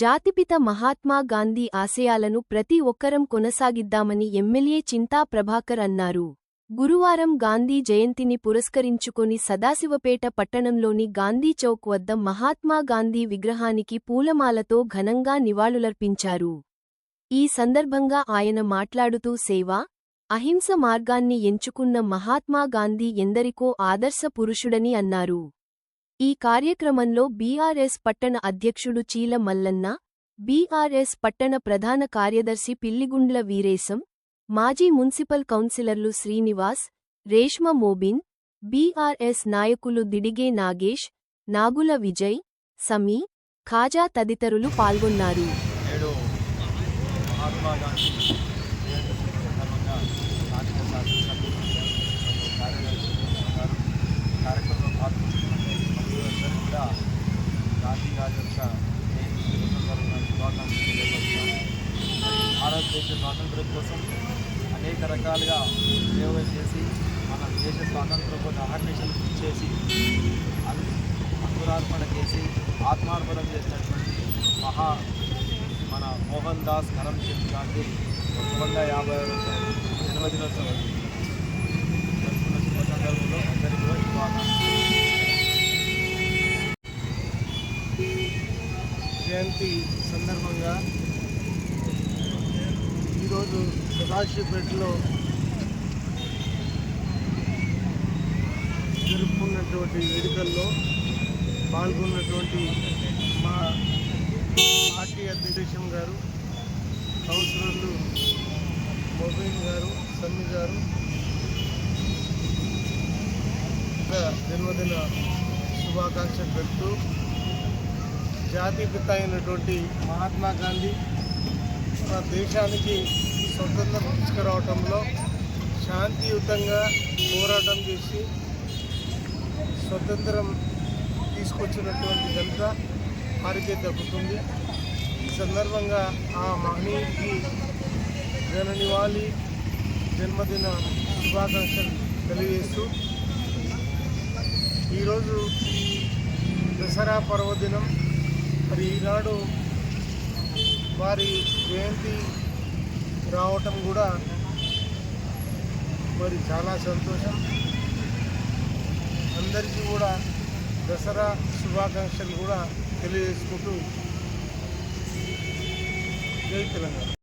జాతిపిత మహాత్మా గాంధీ ఆశయాలను ప్రతి ఒక్కరం కొనసాగిద్దామని ఎమ్మెల్యే చింతా ప్రభాకర్ అన్నారు. గురువారం గాంధీ జయంతిని పురస్కరించుకొని సదాశివపేట పట్టణంలోని గాంధీ చౌక్ వద్ద మహాత్మా గాంధీ విగ్రహానికి పూలమాలతో ఘనంగా నివాళులర్పించారు. ఈ సందర్భంగా ఆయన మాట్లాడుతూ సేవ అహింస మార్గాన్ని ఎంచుకున్న మహాత్మా గాంధీ ఎందరికో ఆదర్శ పురుషుడని అన్నారు. ఈ కార్యక్రమంలో బీఆర్ఎస్ పట్టణ అధ్యక్షుడు చీల మల్లన్న బీఆర్ఎస్ పట్టణ ప్రధాన కార్యదర్శి పిల్లిగుండ్ల వీరేశం మాజీ మున్సిపల్ కౌన్సిలర్లు శ్రీనివాస్ రేష్మ మోబిన్ బీఆర్ఎస్ నాయకులు దిడిగే నాగేష్ నాగుల విజయ్ సమీ ఖాజా తదితరులు పాల్గొన్నారు నేడు మహాత్మా గాంధీ జయంతి సందర్భంగా స్థానిక శాసనసభ్యులు మరియు కార్యదర్శి గారు కార్యక్రమంలో పాల్గొంటున్నటువంటి భక్తులందరూ కూడా గాంధీ గారి యొక్క జయంతి సందర్భంగా శుభాకాంక్షలు భారతదేశ స్వాతంత్ర్యం కోసం అనేక రకాలుగా సేవలు చేసి మన దేశ స్వాతంత్రం కోసం అహర్నిశలు చేసి అంకురార్పణ చేసి ఆత్మార్పణం చేసినటువంటి మహా మన మోహన్ దాస్ కరమ్చంద్ గాంధీ రెండు వందల యాభై జన్మదినోత్సవం జయంతి సందర్భంగా ఈరోజు సదాశివపేటలో జరుపుకున్నటువంటి వేడుకల్లో పాల్గొన్నటువంటి మా పార్టీ అధ్యక్షం గారు కౌన్సిలర్లు మొబైల్ గారు సమ్మి గారు. జన్మదిన శుభాకాంక్షలు పెడుతూ జాతిపిత అయినటువంటి మహాత్మా గాంధీ మన దేశానికి స్వతంత్రం తీసుకురావటంలో శాంతియుతంగా పోరాటం చేసి స్వతంత్రం తీసుకొచ్చినటువంటి ఘనత వారికే దక్కుతుంది. ఈ సందర్భంగా ఆ మహనీయుడికి జననివాళి జన్మదిన శుభాకాంక్షలు తెలియజేస్తూ ఈరోజు దసరా పర్వదినం మరి ఈనాడు వారి జయంతి రావటం కూడా మరి చాలా సంతోషం. అందరికీ కూడా దసరా శుభాకాంక్షలు కూడా తెలియజేసుకుంటూ జై తెలంగాణ.